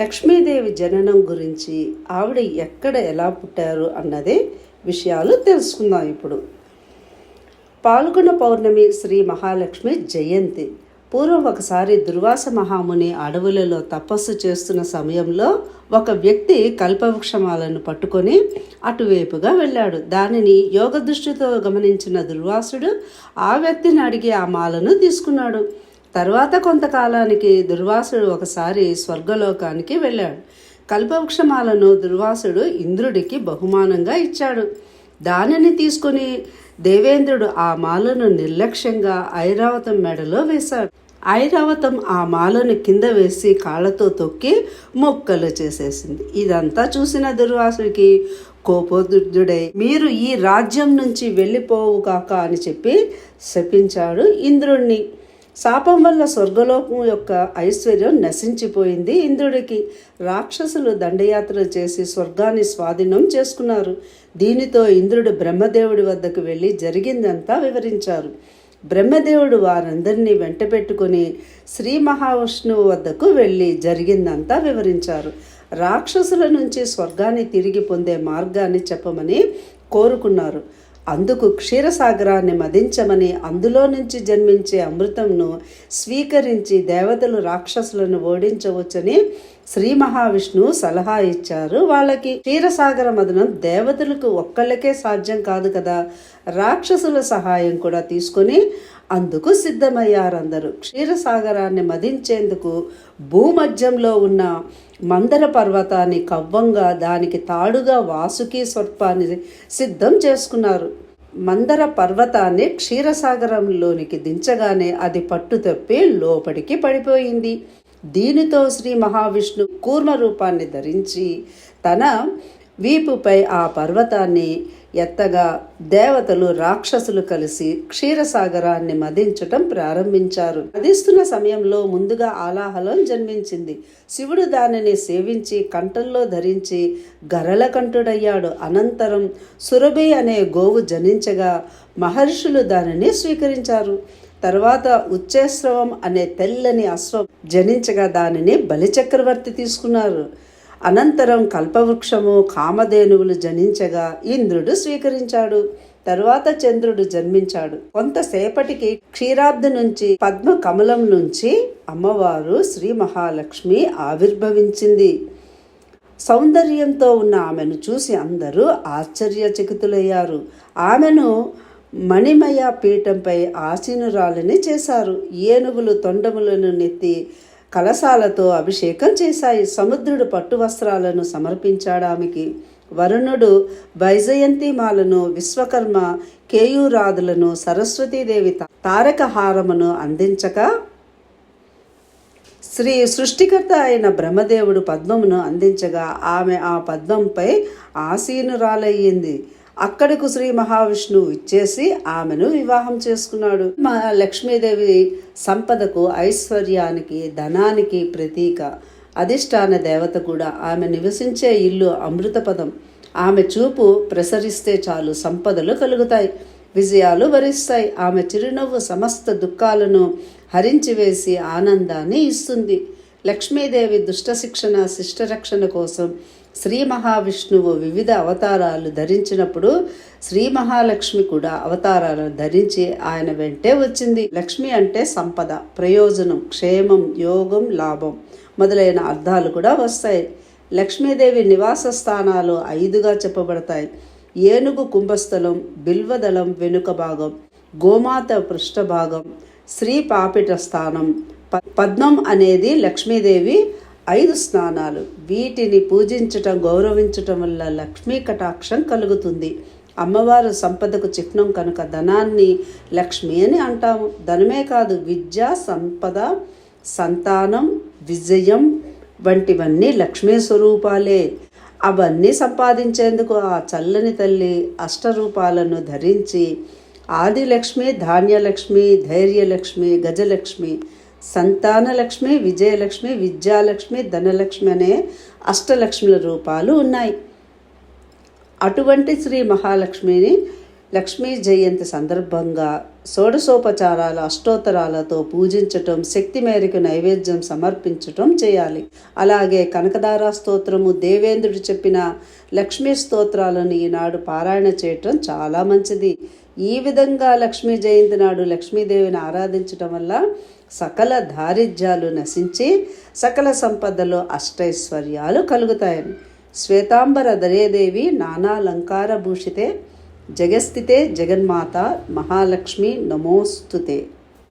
లక్ష్మీదేవి జననం గురించి ఆవిడ ఎక్కడ ఎలా పుట్టారు అన్నదే విషయాలు తెలుసుకుందాం ఇప్పుడు. పాల్గొన పౌర్ణమి శ్రీ మహాలక్ష్మి జయంతి. పూర్వం ఒకసారి దుర్వాస మహాముని అడవులలో తపస్సు చేస్తున్న సమయంలో ఒక వ్యక్తి కల్పవృక్షమాలను పట్టుకొని అటువైపుగా వెళ్ళాడు. దానిని యోగ దృష్టితో గమనించిన దుర్వాసుడు ఆ వ్యక్తిని అడిగి ఆ మాలను తీసుకున్నాడు. తర్వాత కొంతకాలానికి దుర్వాసుడు ఒకసారి స్వర్గలోకానికి వెళ్ళాడు. కల్పవృక్షమాలను దుర్వాసుడు ఇంద్రుడికి బహుమానంగా ఇచ్చాడు. దానిని తీసుకుని దేవేంద్రుడు ఆ మాలను నిర్లక్ష్యంగా ఐరావతం మెడలో వేశాడు. ఐరావతం ఆ మాలను కింద వేసి కాళ్ళతో తొక్కి మొక్కలు చేసేసింది. ఇదంతా చూసిన దుర్వాసుడికి కోపోదుడై మీరు ఈ రాజ్యం నుంచి వెళ్ళిపోవు కాక అని చెప్పి శపించాడు ఇంద్రుణ్ణి. శాపం వల్ల స్వర్గలోకం యొక్క ఐశ్వర్యం నశించిపోయింది ఇంద్రుడికి. రాక్షసులు దండయాత్ర చేసి స్వర్గాన్ని స్వాధీనం చేసుకున్నారు. దీనితో ఇంద్రుడు బ్రహ్మదేవుడి వద్దకు వెళ్ళి జరిగిందంతా వివరించారు. బ్రహ్మదేవుడు వారందరినీ వెంట పెట్టుకుని శ్రీ మహావిష్ణువు వద్దకు వెళ్ళి జరిగిందంతా వివరించారు. రాక్షసుల నుంచి స్వర్గాన్ని తిరిగి పొందే మార్గాన్ని చెప్పమని కోరుకున్నారు. అందుకు క్షీరసాగరాన్ని మదించమని అందులో నుంచి జన్మించే అమృతంను స్వీకరించి దేవతలు రాక్షసులను ఓడించవచ్చని శ్రీ మహావిష్ణువు సలహా ఇచ్చారు. వాళ్ళకి క్షీరసాగర మదనం దేవతలకు ఒక్కళ్ళకే సాధ్యం కాదు కదా. రాక్షసుల సహాయం కూడా తీసుకొని అందుకు సిద్ధమయ్యారందరూ. క్షీరసాగరాన్ని మదించేందుకు భూమధ్యంలో ఉన్న మందర పర్వతాన్ని కవ్వంగా దానికి తాడుగా వాసుకి స్వర్పాన్ని సిద్ధం చేసుకున్నారు. మందర పర్వతాన్ని క్షీరసాగరంలోనికి దించగానే అది పట్టు తప్పి లోపలికి పడిపోయింది. దీనితో శ్రీ మహావిష్ణు కూర్మ రూపాన్ని ధరించి తన వీపుపై ఆ పర్వతాన్ని ఎత్తగా దేవతలు రాక్షసులు కలిసి క్షీరసాగరాన్ని మదించటం ప్రారంభించారు. మదిస్తున్న సమయంలో ముందుగా ఆలాహలం జన్మించింది. శివుడు దానిని సేవించి కంఠంలో ధరించి గరల కంఠుడయ్యాడు అనంతరం సురభి అనే గోవు జనించగా మహర్షులు దానిని స్వీకరించారు. తర్వాత ఉచ్చేశ్రవం అనే తెల్లని అశ్వం జనించగా దానిని బలిచక్రవర్తి తీసుకున్నారు. అనంతరం కల్పవృక్షము కామధేనువులు జనించగా ఇంద్రుడు స్వీకరించాడు. తరువాత చంద్రుడు జన్మించాడు. కొంతసేపటికి క్షీరాబ్ది నుంచి పద్మ కమలం నుంచి అమ్మవారు శ్రీ మహాలక్ష్మి ఆవిర్భవించింది. సౌందర్యంతో ఉన్న ఆమెను చూసి అందరూ ఆశ్చర్యచకితులయ్యారు. ఆమెను మణిమయ పీఠంపై ఆసీనురాలని చేశారు. ఏనుగులు తొండములను నెత్తి కలశాలతో అభిషేకం చేశాయి. సముద్రుడు పట్టు వస్త్రాలను సమర్పించాడు ఆమెకి. వరుణుడు వైజయంతిమాలను విశ్వకర్మ కేయూరాదులను సరస్వతీదేవి తారకహారమును అందించక శ్రీ సృష్టికర్త అయిన బ్రహ్మదేవుడు పద్మమును అందించగా ఆమె ఆ పద్మంపై ఆసీనురాలయ్యింది. అక్కడకు శ్రీ మహావిష్ణువు ఇచ్చేసి ఆమెను వివాహం చేసుకున్నాడు. మా లక్ష్మీదేవి సంపదకు ఐశ్వర్యానికి ధనానికి ప్రతీక. అధిష్టాన దేవత కూడా ఆమె నివసించే ఇల్లు అమృతపదం. ఆమె చూపు ప్రసరిస్తే చాలు సంపదలు కలుగుతాయి. విజయాలు వరిస్తాయి. ఆమె చిరునవ్వు సమస్త దుఃఖాలను హరించివేసి ఆనందాన్ని ఇస్తుంది. లక్ష్మీదేవి దుష్ట శిక్షణ శిష్టరక్షణ కోసం శ్రీ మహావిష్ణువు వివిధ అవతారాలు ధరించినప్పుడు శ్రీ మహాలక్ష్మి కూడా అవతారాలను ధరించి ఆయన వెంటే వచ్చింది. లక్ష్మి అంటే సంపద ప్రయోజనం క్షేమం యోగం లాభం మొదలైన అర్థాలు కూడా వస్తాయి. లక్ష్మీదేవి నివాస స్థానాలు ఐదుగా చెప్పబడతాయి. ఏనుగు కుంభస్థలం బిల్వదళం వెనుక భాగం గోమాత పృష్ఠభాగం శ్రీ పాపిట స్థానం ప- పద్మం అనేది లక్ష్మీదేవి ఐదు స్నానాలు. వీటిని పూజించటం గౌరవించటం వల్ల లక్ష్మీ కటాక్షం కలుగుతుంది. అమ్మవారు సంపదకు చిహ్నం కనుక ధనాన్ని లక్ష్మి అని అంటాము. ధనమే కాదు విద్య సంపద సంతానం విజయం వంటివన్నీ లక్ష్మీ స్వరూపాలే. అవన్నీ సంపాదించేందుకు ఆ చల్లని తల్లి అష్టరూపాలను ధరించి ఆదిలక్ష్మి ధాన్యలక్ష్మి ధైర్యలక్ష్మి గజలక్ష్మి సంతానలక్ష్మి విజయలక్ష్మి విద్యాలక్ష్మి ధనలక్ష్మి అనే అష్టలక్ష్మిల రూపాలు ఉన్నాయి. అటువంటి శ్రీ మహాలక్ష్మిని లక్ష్మీ జయంతి సందర్భంగా షోడశోపచారాల అష్టోత్తరాలతో పూజించటం శక్తి మేరకు నైవేద్యం సమర్పించటం చేయాలి. అలాగే కనకదార స్తోత్రము దేవేంద్రుడు చెప్పిన లక్ష్మీ స్తోత్రాలను ఈనాడు పారాయణ చేయటం చాలా మంచిది. ఈ విధంగా లక్ష్మీ జయంతి నాడు లక్ష్మీదేవిని ఆరాధించటం వల్ల సకల దారిద్ర్యాలు నశించి సకల సంపదలో అష్టైశ్వర్యాలు కలుగుతాయని. శ్వేతాంబర దరేదేవి నానాలంకార భూషితే జగస్థితే జగన్మాత మహాలక్ష్మి నమోస్తుతే.